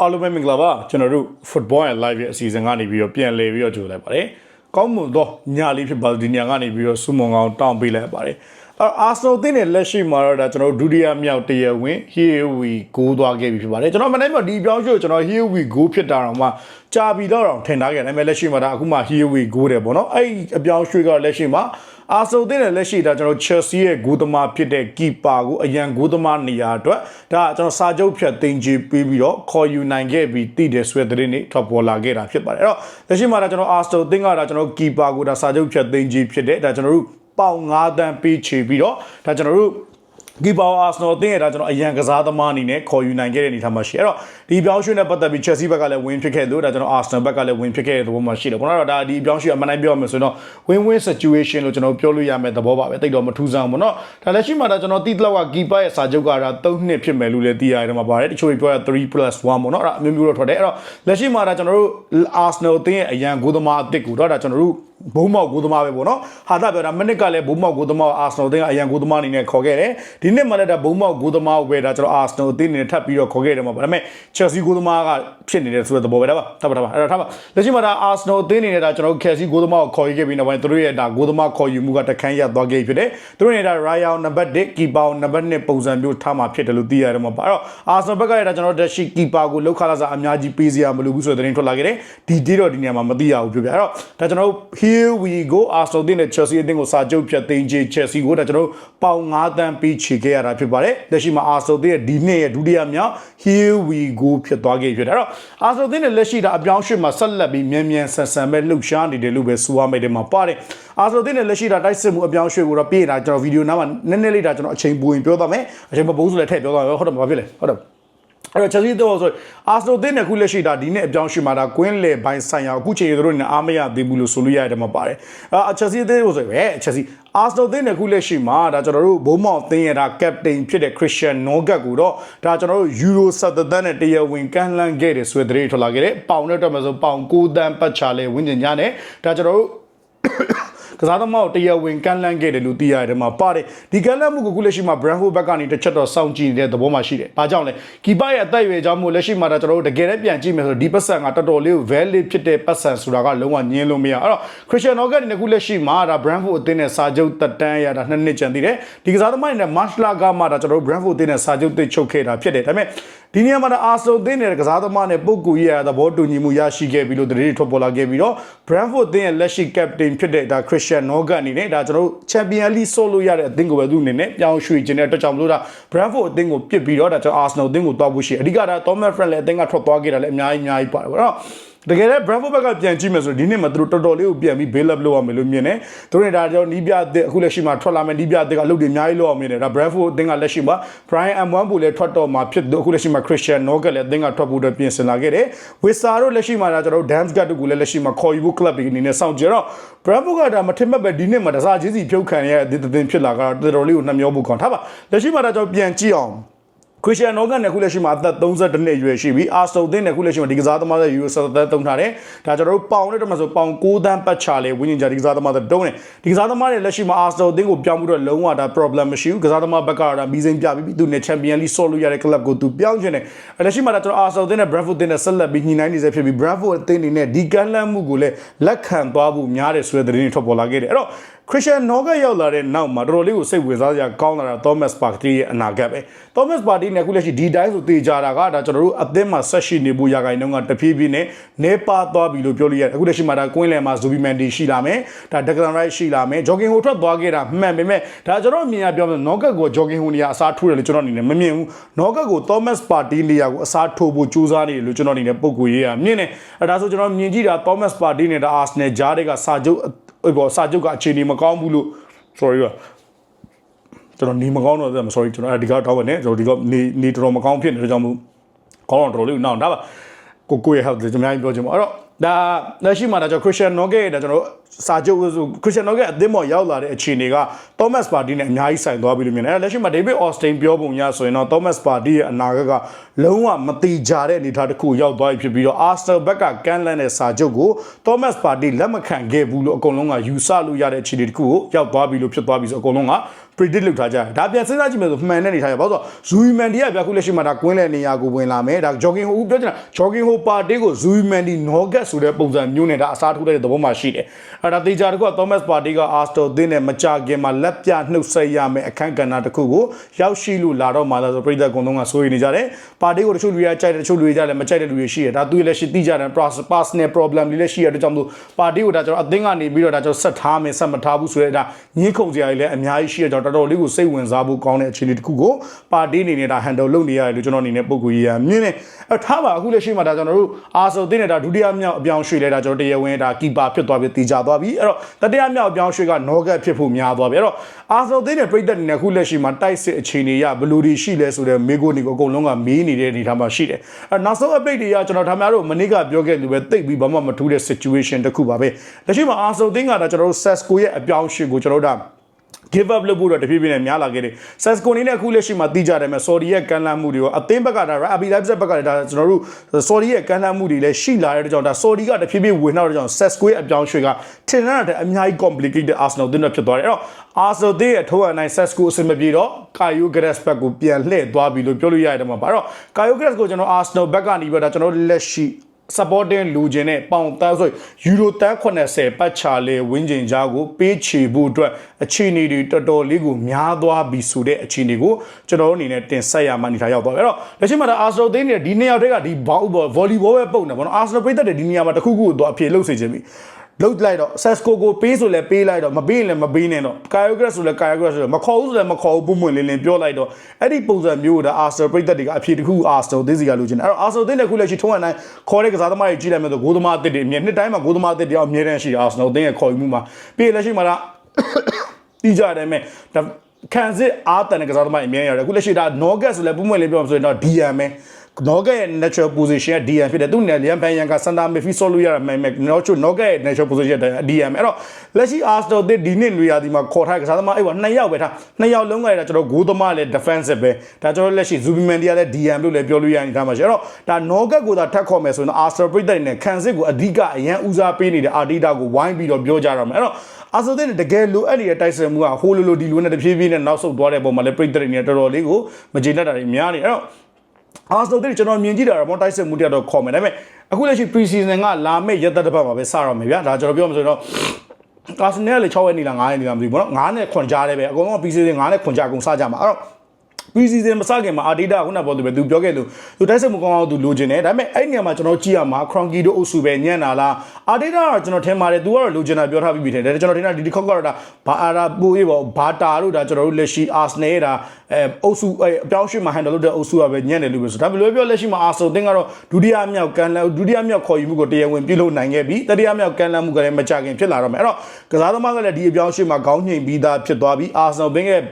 အားလုံးပဲမင်္ဂလာပါကျွန်တော်တို့ football and live ရဲ့အစီအစဉ်ကနေပြီးတော့ပြန်လည်ပြီးတော့ကြိုလိုက်ပါတယ်ကောင်းမွန်သောညလေးဖြစ်ပါဒီညကနေပြီးတော့စုမုံကောင်တောင်းပေးလိုက်ပါတယ်အာအာဆနိုတင်းနဲ့လက်ရှိမှာတော့ဒါကျွန်တော်တို့ဒုတိယမြောက်တရားဝင် here we go သွားခဲ့ပြီဖြစ်ပါတယ်ကျွန်တော်မနေ့ကဒီပြောင်းရွှေ့ကျွန်တော် here we go ဖြစ်တာတော့မှကြာပြီတော့တော့ထင်ထားခဲ့တယ်ဒါပေမဲ့လက်ရှိမှာဒါအခုမှ here we go တယ်ပေါ့နော်အဲ့အပြောင်းရွှေ့ကလက်ရှိမှာ အာဆိုတင်တဲ့လက်ရှိဒါကျွန်တော် Chelsea ရဲ့ဂိုးသမားဖြစ်တဲ့ keeper ကိုအရန်ဂိုးသမားနေရာအတွက်ဒါကျွန်တော်စာချုပ်ဖြတ်တင်ကြီးပြီးပြီးတော့ခေါ်ယူနိုင်ခဲ့ပြီးတည်တယ်ဆိုတဲ့သတင်းတွေထွက်ပေါ်လာခဲ့တာဖြစ်ပါတယ်အဲ့တော့လက်ရှိမှာဒါကျွန်တော် Arsenal တင်ကဒါကျွန်တော် keeper ကိုဒါစာချုပ်ဖြတ်တင်ကြီးဖြစ်တဲ့ဒါကျွန်တော်တို့ပေါင်9တန်းပေးချေပြီးတော့ဒါကျွန်တော်တို့ ကီပါအာဆနယ်အသင်းရဲ့ဒါကျွန်တော်အရန်ကစားသမားအနေနဲ့ခေါ်ယူနိုင်ခဲ့တဲ့အနေအထားမှာရှိအဲ့တော့ဒီပြောင်းရွှေ့နဲ့ပတ်သက်ပြီး Chelsea ဘက်ကလည်း win ဖြစ်ခဲ့လို့ဒါကျွန်တော် Arsenal ဘက်ကလည်း win ဖြစ်ခဲ့တဲ့သဘောမှာရှိတယ်ကျွန်တော်တို့ဒါဒီပြောင်းရွှေ့အမှန်တိုင်းပြောရမယ်ဆိုတော့ win win situation လို့ကျွန်တော်ပြောလို့ရမယ်သဘောပါပဲတိတ်တော့မထူးဆန်းဘူးเนาะဒါလက်ရှိမှာဒါကျွန်တော်တိတလောက်က keeper ရဲ့စာချုပ်ကဒါ3နှစ်ဖြစ်မယ်လို့လည်းသိရတယ်မှာပါတယ်တချို့ပြောရ3 plus 1ပေါ့เนาะအဲ့ဒါအမျိုးမျိုးတော့ထွက်တယ်အဲ့တော့လက်ရှိမှာဒါကျွန်တော်တို့ Arsenal အသင်းရဲ့အရန်ဂိုးသမားအသစ်ကိုတော့ဒါကျွန်တော်တို့ ဘုံမောက်ကိုသမားပဲပေါ့နော်ဟာတာပြောတာမနစ်ကလည်းဘုံမောက်ကိုသမားအာဆနယ်အသင်းကအရန်ကိုသမားအနေနဲ့ခေါ်ခဲ့တယ်ဒီနှစ်မှလည်းဒါဘုံမောက်ကိုသမားပဲဒါကျွန်တော်အာဆနယ်အသင်းအနေနဲ့ထပ်ပြီးတော့ခေါ်ခဲ့တယ်မှာပါဒါပေမဲ့ Chelsea ကိုသမားကဖြစ်နေတဲ့ဆိုတဲ့သဘောပဲဒါပါဒါပါဒါပါအဲ့ဒါထားပါလက်ရှိမှာဒါအာဆနယ်အသင်းအနေနဲ့ဒါကျွန်တော် Chelsea ကိုသမားကိုခေါ်ခဲ့ပြီးနောက်ပိုင်းသူတို့ရဲ့ဒါကိုသမားခေါ်ယူမှုကတခန်းရသွားခဲ့ဖြစ်တယ်သူတို့ရဲ့ဒါ Ryan နံပါတ်1 keeper နံပါတ်2ပုံစံမျိုးထားမှာဖြစ်တယ်လို့သိရတယ်မှာပါအဲ့တော့အာဆနယ်ဘက်ကလည်းဒါကျွန်တော်တက်ရှိ keeper ကိုလောက်ခလာစားအများကြီးပေးစရာမလိုဘူးဆိုတဲ့သတင်းထွက်လာခဲ့တယ်ဒီဒီတော့ဒီနေရာမှာမသိရဘူးပြောပြအဲ့တော့ဒါကျွန်တော် here we go Arsenal တင်းနဲ့ Chelsea အသင်းကိုစာချုပ်ဖြတ်သိမ်းခြင်း Chelsea ကိုဒါကျွန်တော်ပေါင်9တန်းပေးချေခဲ့ရတာဖြစ်ပါတယ်လက်ရှိမှာ Arsenal တင်းရဲ့ဒီနှစ်ရဲ့ဒုတိယမြောက် here we go ဖြစ်သွားခဲ့ဖြစ်တယ်အဲ့တော့ Arsenal တင်းနဲ့လက်ရှိဒါအပြောင်းရွှေ့မှာဆက်လက်ပြီးမြန်မြန်ဆန်ဆန်ပဲလှုပ်ရှားနေတယ်လို့ပဲဆိုရမယ်ဒီမှာပါတယ် Arsenal တင်းနဲ့လက်ရှိဒါတိုက်စစ်မှုအပြောင်းရွှေ့ကိုတော့ပြေးတာကျွန်တော်ဗီဒီယိုနားမှာနည်းနည်းလေးဒါကျွန်တော်အချိန်ပူရင်ပြောသွားမယ်အချိန်မပူဆိုလည်းထည့်ပြောသွားမယ်ဟုတ်တယ်မဖြစ်လေဟုတ်တယ် အဲ့တော့ Chelsea တော့ဆိုအာဆနိုတင်းနဲ့ခုလက်ရှိတာဒီနေ့အပြောင်းရွှေ့မှာဒါကွင်းလေပိုင်းဆိုင်ရာအခုချိန်တို့နဲ့အားမရသေးဘူးလို့ဆိုလို့ရတယ်မှာပါတယ်အာ Chelsea တင်းကိုဆိုပဲ Chelsea အာဆနိုတင်းနဲ့ခုလက်ရှိမှာဒါကျွန်တော်တို့ဘုံမောင်တင်းရတာ captain ဖြစ်တဲ့ Christian Nogat ကိုတော့ဒါကျွန်တော်တို့ Euro 7တန်းနဲ့တရားဝင်ကန်လှန်ခဲ့တယ်ဆိုတဲ့သတင်းထွက်လာခဲ့တယ်ပေါင်နဲ့တော့မဆိုပေါင်9တန်းပတ်ချလဲဝင်းကျင်ညာနဲ့ဒါကျွန်တော်တို့ ကစားသမားကိုတရားဝင်ကန်လန့်ခဲ့တယ်လို့သိရတယ်မှာပါတယ်ဒီကန်လန့်မှုကိုခုလက်ရှိမှာ Brandford ဘက်ကနေတစ်ချက်တော့စောင့်ကြည့်နေတဲ့သဘောမှရှိတယ်။ဘာကြောင့်လဲ။ကီပါရဲ့အသက်အရွယ်ကြောင့်မို့လက်ရှိမှာတော့ကျွန်တော်တို့တကယ်တည်းပြန်ကြည့်မယ်ဆိုဒီပတ်စံကတော်တော်လေးကို valid ဖြစ်တဲ့ပတ်စံဆိုတာကလုံးဝညင်းလို့မရ။အဲ့တော့ Christian Nogat အနေနဲ့ခုလက်ရှိမှာဒါ Brandford အသင်းနဲ့စာချုပ်တက်တန်းရတာနှစ်နှစ်ကျန်သေးတယ်။ဒီကစားသမားတွေနဲ့ March လကမှဒါကျွန်တော်တို့ Brandford အသင်းနဲ့စာချုပ်တိတ်ချုပ်ခဲ့တာဖြစ်တယ်။ဒါပေမဲ့ ဒီနေရာမှာအာဆယ်အသင်းနဲ့ကစားသမားနဲ့ပုဂ္ဂိုလ်ရေးရသဘောတူညီမှုရရှိခဲ့ပြီလို့သတင်းတွေထွက်ပေါ်လာခဲ့ပြီးတော့ Brentford အသင်းရဲ့လက်ရှိ captain ဖြစ်တဲ့ဒါ Christian Nogat အနေနဲ့ဒါကျွန်တော်တို့ Champion League ဆော့လို့ရတဲ့အသင်းကိုပဲသူအနေနဲ့ပြောင်းရွှေ့ခြင်းတဲ့အတွက်ကြောင့်မလို့ဒါ Brentford အသင်းကိုပြစ်ပြီးတော့ဒါကျွန်တော် Arsenal အသင်းကိုတွားဖို့ရှိတယ်အဓိကဒါ Thomas Frank လည်းအသင်းကထွက်သွားခဲ့တာလည်းအများကြီးအများကြီးပါတယ်ပေါ့နော် တကယ်လည်း Brentford ဘက်ကပြန်ကြည့်မယ်ဆိုဒီနေ့မှသူတို့တော်တော်လေးကိုပြန်ပြီး bail up လုပ်ရမယ်လို့မြင်တယ်။သူတို့နေတာကျွန်တော်နီးပြအသစ်အခုလက်ရှိမှာထွက်လာမယ်နီးပြအသစ်ကအလုပ်တွေအများကြီးလုပ်အောင်မြင်တယ်။ဒါ Brentford အသင်းကလက်ရှိမှာ Brian M1 ဘူးလည်းထွက်တော့မှာဖြစ်တယ်အခုလက်ရှိမှာ Christian Nogat လည်းအသင်းကထွက်ဖို့အတွက်ပြင်ဆင်လာခဲ့တယ်။ Wisa တို့လက်ရှိမှာဒါကျွန်တော်တို့ Damsgaard တို့ကလည်းလက်ရှိမှာခေါ်ယူဖို့ club တွေအနေနဲ့စောင့်ကြည့်တော့ Brentford ကဒါမထင်မှတ်ပဲဒီနေ့မှာတစားချင်းစီဖြုတ်ခံရတဲ့သင်းဖြစ်လာကတော့တော်တော်လေးကိုနှမျောဖို့ခေါ်ထားပါလက်ရှိမှာဒါကျွန်တော်ပြန်ကြည့်အောင် ခရစ်စတီယန်နိုဂန်နဲ့ခုလက်ရှိမှာအသက်32နှစ်အရွယ်ရှိပြီအာစတိုသင်းနဲ့ခုလက်ရှိမှာဒီကစားသမားတွေယူဆသက်သုံးထားတယ်ဒါကျွန်တော်တို့ပေါင်နဲ့တမဆိုပေါင်6တန်းပတ်ချလေဝင်းကျင်ကြဒီကစားသမားတွေတုံးတယ်ဒီကစားသမားတွေလက်ရှိမှာအာစတိုသင်းကိုပြောင်းမှုတော့လုံးဝဒါ problem မရှိဘူးကစားသမားဘက်ကဒါမီးစိမ်းပြပြီးသူနဲ့ချန်ပီယံလိဆော့လို့ရတဲ့ club ကိုသူပြောင်းချင်တယ်လက်ရှိမှာဒါကျွန်တော်အာစတိုသင်းနဲ့ Brentford သင်းနဲ့ဆက်လက်ပြီးညှိနှိုင်းနေစေဖြစ်ပြီး Brentford အသင်းအနေနဲ့ဒီကမ်းလှမ်းမှုကိုလည်းလက်ခံသွားဖို့များတယ်ဆိုတဲ့သတင်းတွေထွက်ပေါ်လာခဲ့တယ်အဲ့တော့ Christian Nogat ရောက်လာတဲ့နောက်မှာတော်တော်လေးကိုစိတ်ဝင်စားစရာကောင်းလာတာ Thomas Partey ရဲ့အနာဂတ်ပဲ Thomas Partey နဲ့အခုလက်ရှိဒီတိုင်းဆိုတေချာတာကဒါကျွန်တော်တို့အသင်းမှာဆက်ရှိနေဖို့ရာဂိုင်နှုန်းကတဖြည်းဖြည်းနဲ့နေပါသွားပြီလို့ပြောလို့ရတယ်အခုလက်ရှိမှာဒါကွင်းလယ်မှာ Zubimendi ရှိလာမယ်ဒါ Declan Rice ရှိလာမယ် Jogging ဟိုထွက်သွားခဲ့တာမှန်ပေမဲ့ဒါကျွန်တော်မြင်ရပြောမယ် Nogat ကို Jogging ဟိုနေရာအစားထိုးတယ်လို့ကျွန်တော်အနေနဲ့မမြင်ဘူး Nogat ကို Thomas Partey နေရာကိုအစားထိုးဖို့ကြိုးစားနေတယ်လို့ကျွန်တော်အနေနဲ့ပုံကိုရေးရမြင်တယ်အဲဒါဆိုကျွန်တော်မြင်ကြည့်တာ Thomas Partey နဲ့ဒါ Arsenal ဂျားတွေကစာချုပ် ဟိုပေါ်စာချုပ်ကအခြေအနေမကောင်းဘူးလို့ sorry ပါကျွန်တော်နေမကောင်းတော့တယ် sorry ကျွန်တော်အဲဒီကတော့တောင်းပါနဲ့ကျွန်တော်ဒီကနေနေတော်တော်မကောင်းဖြစ်နေတဲ့ကြောင့်မို့ကောင်းတော့တော်တော်လေးနောက်ဒါပါကိုကိုရဲ့ health ကျွန်တော်အများကြီးပြောချင်ပါအဲ့တော့ ဒါလက်ရှိမှာဒါကျွန်တော် Christian Nogat ဒါကျွန်တော်စာချုပ်ဆို Christian Nogat အသင်းပေါ်ရောက်လာတဲ့အခြေအနေက Thomas Partey နဲ့အများကြီးဆိုင်သွားပြီလို့မြင်တယ်အဲ့လက်ရှိမှာ David Austin ပြောပုံရဆိုရင်တော့ Thomas Partey ရဲ့အနာဂတ်ကလုံးဝမတိကြတဲ့အနေအထားတစ်ခုရောက်သွားပြီဖြစ်ပြီးတော့ Arsenal ဘက်ကကန်လန်တဲ့စာချုပ်ကို Thomas Partey လက်မခံခဲ့ဘူးလို့အကုန်လုံးကယူဆလို့ရတဲ့အခြေအနေတစ်ခုကိုရောက်သွားပြီလို့ဖြစ်သွားပြီဆိုအကုန်လုံးက predict လုပ်ထားကြတယ်ဒါပြန်စဉ်းစားကြည့်မယ်ဆိုမှန်တဲ့နေထားရဘာလို့ဆိုဇူယီမန်ဒီကပြခုလက်ရှိမှာဒါကွင်းလဲနေရာကိုဝင်လာမယ်ဒါ jogging ဟိုပြောချင်တာ jogging ဟိုပါတီကိုဇူယီမန်ဒီ nogat ဆိုတဲ့ပုံစံမျိုးနဲ့ဒါအစားထိုးတဲ့သဘောမှရှိတယ်အဲ့ဒါတေချာတကူက Thomas Partey က Arsenal သင်းနဲ့မကြခင်မှာလက်ပြနှုတ်ဆက်ရမယ်အခန်းကဏ္ဍတစ်ခုကိုရောက်ရှိလို့လာတော့မှလာဆိုပြည်သက်ကုံသုံးကစိုးရိမ်နေကြတယ်ပါတီကိုတချို့လူတွေကကြိုက်တယ်တချို့လူတွေကြလည်းမကြိုက်တဲ့လူတွေရှိတယ်ဒါသူလည်းရှိသိကြတယ် personal problem တွေလည်းရှိရတဲ့ကြောင့်မို့ပါတီကိုဒါကျွန်တော်အသင်းကနေပြီးတော့ဒါကျွန်တော်ဆက်ထားမယ်ဆက်မထားဘူးဆိုတဲ့ဒါညှင်းခုန်စရာတွေလည်းအများကြီးရှိရကြောင့်တော်တော်လေးကိုစိတ်ဝင်စားဖို့ကောင်းတဲ့အခြေအနေတစ်ခုကိုပါတီအနေနဲ့ဒါ handle လုပ်နေရတယ်လို့ကျွန်တော်အနေနဲ့ပုံကူရရမြင်တယ်အထားပါအခုလက်ရှိမှာဒါကျွန်တော်တို့အာဆိုသင်းနဲ့ဒါဒုတိယမြောက်အပြောင်းရွှေ့လဲဒါကျွန်တော်တရားဝင်ဒါကီပါဖြစ်သွားပြီးတည်ကြသွားပြီအဲ့တော့တတိယမြောက်အပြောင်းရွှေ့ကနောဂတ်ဖြစ်ဖို့များသွားပြီအဲ့တော့အာဆိုသင်းနဲ့ပြည်သက်အနေနဲ့အခုလက်ရှိမှာတိုက်စစ်အခြေအနေရဘယ်လိုတွေရှိလဲဆိုတဲ့မေကိုနီကိုအကုန်လုံးကမေးနေတဲ့အနေထားမှာရှိတယ်အဲ့နောက်ဆုံး update တွေကကျွန်တော်ဒါများတို့မနေ့ကပြောခဲ့လို့ပဲတိတ်ပြီးဘာမှမထူးတဲ့ situation တစ်ခုပါပဲလက်ရှိမှာအာဆိုသင်းကဒါကျွန်တော်တို့ Sesco ရဲ့အပြောင်းရွှေ့ကိုကျွန်တော်တို့ဒါ give up လုပ်ဖို့တော့တဖြည်းဖြည်းနဲ့များလာခဲ့တယ်။ Sesco နေနဲ့အခုလက်ရှိမှာသိကြတယ်မဲ့ Saudi ရဲ့ကန်လန့်မှုတွေကိုအသင်းဘက်ကဒါ Rabi Leipzig ဘက်ကဒါကျွန်တော်တို့ Saudi ရဲ့ကန်လန့်မှုတွေလည်းရှိလာတဲ့ကြောင့်ဒါ Saudi ကတဖြည်းဖြည်းဝင်တော့တဲ့ကြောင့် Sesco ရဲ့အပြောင်းရွှေ့ကထင်ရတဲ့အများကြီး complicated Arsenal တင်းတော့ဖြစ်သွားတယ်။အဲ့တော့ Arsenal တင်းရဲ့ထိုးအနိုင် Sesco အဆင်မပြေတော့ Caio Grass ဘက်ကိုပြန်လှည့်သွားပြီလို့ပြောလို့ရတယ်မှာပါ။အဲ့တော့ Caio Grass ကိုကျွန်တော် Arsenal ဘက်ကနေပြီးတော့ဒါကျွန်တော်တို့လက်ရှိ supporting လူချင်းနဲ့ပေါင်တန်းဆိုယူရိုတန်း80ပတ်ချာလေဝင်းကျင်ကြားကိုပေးချေဖို့အတွက်အခြေအနေတွေတော်တော်လေးကိုများသွားပြီဆိုတဲ့အခြေအနေကိုကျွန်တော်တို့အနေနဲ့တင်ဆက်ရမှနေထားရောက်သွားပြီအဲ့တော့လက်ရှိမှာဒါအာဆနယ်သိနေတဲ့ဒီနေရာတွေကဒီဘောက်ဘော်ဗော်လီဘောပဲပုံနေပေါ့နော်အာဆနယ်ပိတ်သက်တဲ့ဒီနေရာမှာတစ်ခုခုတော့အပြေလို့စေချင်ပြီ လုတ်လိုက်တော့ Sesco ကိုပေးဆိုလဲပေးလိုက်တော့မပေးရင်လည်းမပေးနဲ့တော့ Kyogras ဆိုလဲ Kyogras ဆိုလဲမခေါ်ဘူးဆိုလဲမခေါ်ဘူးပုံမှန်လင်းလင်းပြောလိုက်တော့အဲ့ဒီပုံစံမျိုးဒါ Arsenal ပြည်သက်တွေကအဖြေတစ်ခု Arsenal သိစီကလိုချင်တယ်အဲ့တော့ Arsenal သိတဲ့ခုလက်ရှိထုံးရနိုင်ခေါ်တဲ့ကစားသမားတွေကြီးလိုက်မယ်ဆိုဂိုးသမားအသစ်တွေအမြဲနှစ်တိုင်းမှာဂိုးသမားအသစ်တွေအမြဲတမ်းရှိတယ် Arsenal သိရဲ့ခေါ်ယူမှုမှာပြီးလက်ရှိမှာဒါတီးကြတယ်မဲ့ဒါခံစစ်အားတန်တဲ့ကစားသမားအမြဲရတယ်အခုလက်ရှိဒါ Nogat ဆိုလဲပုံမှန်လေးပြောမှဆိုရင်တော့ DM ပဲ နောဂရဲ့ natural position က DM ဖြစ်တယ်သူနဲ့လျန်ဖန်ယန်ကစန်တာမီဖီဆိုလို့ရတာမယ်မယ်နော်ချိုနောဂရဲ့ natural position က DM အဲ့တော့လက်ရှိ Arsenal တဲ့ဒီနှစ်နေရာဒီမှာခေါ်ထားကစားသမားအဲ့ကနှစ်ယောက်ပဲထားနှစ်ယောက်လုံးကလည်းကျွန်တော်ဂိုးသမားလည်း defensive ပဲဒါကျွန်တော်လက်ရှိ Zubimendi ကလည်း DM လို့လည်းပြောလို့ရနေတာမှာရှိအဲ့တော့ဒါနောဂကိုသာထပ်ခေါ်မယ်ဆိုရင် Arsenal ပြည်တဲ့နဲ့ခံစစ်ကိုအဓိကအရန်ဦးစားပေးနေတဲ့ Arteta ကိုဝိုင်းပြီးတော့ပြောကြရမှာအဲ့တော့အာဆိုတဲ့တကယ်လိုအပ်နေတဲ့တိုက်ဆိုင်မှုကဟိုလိုလိုဒီလိုနဲ့တဖြည်းဖြည်းနဲ့နောက်ဆုတ်သွားတဲ့ပုံမှာလည်းပြည်တဲ့နေတော်တော်လေးကိုမကျေနပ်တာတွေများနေအဲ့တော့ အာဆနိုတိကျွန်တော်မြင်ကြည့်တာတော့တိုက်စစ်မှုတရားတော့ခေါ်မယ်ဒါပေမဲ့အခုလက်ရှိ pre-season ကလာမယ့်ရက်သက်တစ်ပတ်မှာပဲစတော့မယ်ဗျာဒါကျွန်တော်ပြောမှဆိုရင်တော့ကာစနယ်ကလည်း6ရက်နေလား9ရက်နေလားမသိဘူးပေါ့နော်9နဲ့ခွန်ကြားတယ်ပဲအကုန်လုံး pre-season 9နဲ့ခွန်ကြားအကုန်စကြမှာအဲ့တော့ pre-season မစခင်မှာ Arteta ခုနပြောသူပဲသူပြောခဲ့လို့သူတိုက်စစ်မှုကောင်းအောင်သူလိုချင်တယ်ဒါပေမဲ့အဲ့ဒီနေရာမှာကျွန်တော်ကြည့်ရမှာ Cronky တို့အုပ်စုပဲညံ့တာလား Arteta ကကျွန်တော်ထင်ပါတယ်သူကတော့လိုချင်တာပြောထားပြီးပြီထင်တယ်ကျွန်တော်ထင်တာဒီတစ်ခေါက်ကတော့ဒါဘာအာရာပူရေးပေါ့ဘာတာတို့ဒါကျွန်တော်တို့လက်ရှိ Arsenal ရဲ့ဒါအဲအုပ်စုအဲအပြောင်းရွှေ့မှာ handle လုပ်တဲ့အုပ်စုကပဲညံ့တယ်လို့ပဲဆိုဒါပေမဲ့ပြောလက်ရှိမှာ Arsenal တင်းကတော့ဒုတိယမြောက်ကန်လဒုတိယမြောက်ခေါ်ယူမှုကိုတရားဝင်ပြုလုပ်နိုင်ခဲ့ပြီးတတိယမြောက်ကန်လမှုကလည်းမကြခင်ဖြစ်လာတော့မယ်အဲ့တော့ကစားသမားကလည်းဒီအပြောင်းရွှေ့မှာခေါင်းညှိပြီးသားဖြစ်သွားပြီး Arsenal ဘင်းရဲ့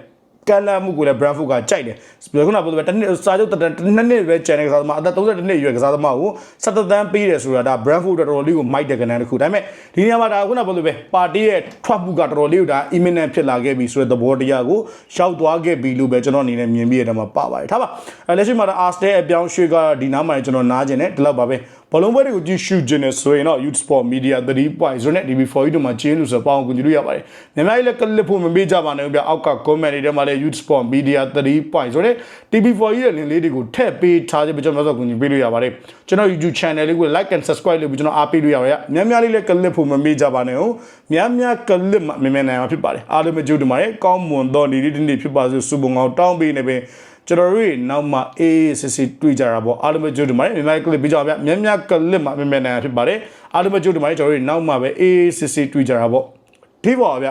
ကန်လာမှုကိုလည်း Brentford ကကြိုက်တယ်။ပြောခုနကပြောတဲ့တစ်နှစ်စာချုပ်တစ်နှစ်နှစ်ပဲကျန်တဲ့ကစားသမားအသက်32နှစ်အရွယ်ကစားသမားကို17သန်းပေးတယ်ဆိုတာဒါ Brentford တော်တော်လေးကိုမိုက်တဲ့ကဏ္ဍတစ်ခု။ဒါပေမဲ့ဒီနေရာမှာဒါခုနကပြောလို့ပဲပါတီရဲ့ထွက်မှုကတော်တော်လေးကိုဒါ imminent ဖြစ်လာခဲ့ပြီဆိုတဲ့သဘောတရားကိုရှောက်သွားခဲ့ပြီလို့ပဲကျွန်တော်အနေနဲ့မြင်ပြီးရတဲ့မှာပါပါတယ်။ထားပါ။အဲလက်ရှိမှာဒါ Arsenal အပြောင်းရွှေ့ကဒီနားမှာကျွန်တော်နားကျင်တယ်ဒီလောက်ပါပဲ။ ဘလုံးပွဲတွေကိုကြည့်ရှုခြင်းနဲ့ဆိုရင်တော့ Youth Sport Media 3.0နဲ့ DB4 တို့မှာကျင်းလို့ဆိုပေါင်းကူညီလို့ရပါတယ်။မြန်မာကြီးလည်းကလစ်ဖို့မမေ့ကြပါနဲ့ဗျအောက်က comment တွေထဲမှာလည်း Youth Sport Media 3.0နဲ့ DB4 ရဲ့ link လေးတွေကိုထည့်ပေးထားခြင်းပဲကျွန်တော်တို့ကူညီပေးလို့ရပါတယ်။ကျွန်တော် YouTube channel လေးကို like and subscribe လုပ်ပြီးကျွန်တော်အားပေးလို့ရပါတယ်။များများလေးလည်းကလစ်ဖို့မမေ့ကြပါနဲ့ဟုတ်။များများကလစ်မှမြင်မြင်နိုင်မှာဖြစ်ပါတယ်။အားလုံးပဲကြိုးတင်ပါတယ်။ကောင်းမွန်သောနေ့ဒီနေ့ဖြစ်ပါစေစုပုံအောင်တောင်းပေးနေပင် ကျွန်တော်တို့နောက်မှအေးစစ်စစ်တွေ့ကြတာပေါ့အားလုံးပဲကြိုးတင်ပါတယ်မြန်မာကလစ်ပြကြပါဗျမြများကလစ်မှမြင်မြင်နိုင်ဖြစ်ပါတယ်အားလုံးပဲကြိုးတင်ပါတယ်ကျွန်တော်တို့နောက်မှပဲအေးစစ်စစ်တွေ့ကြတာပေါ့ဒီပါဗျ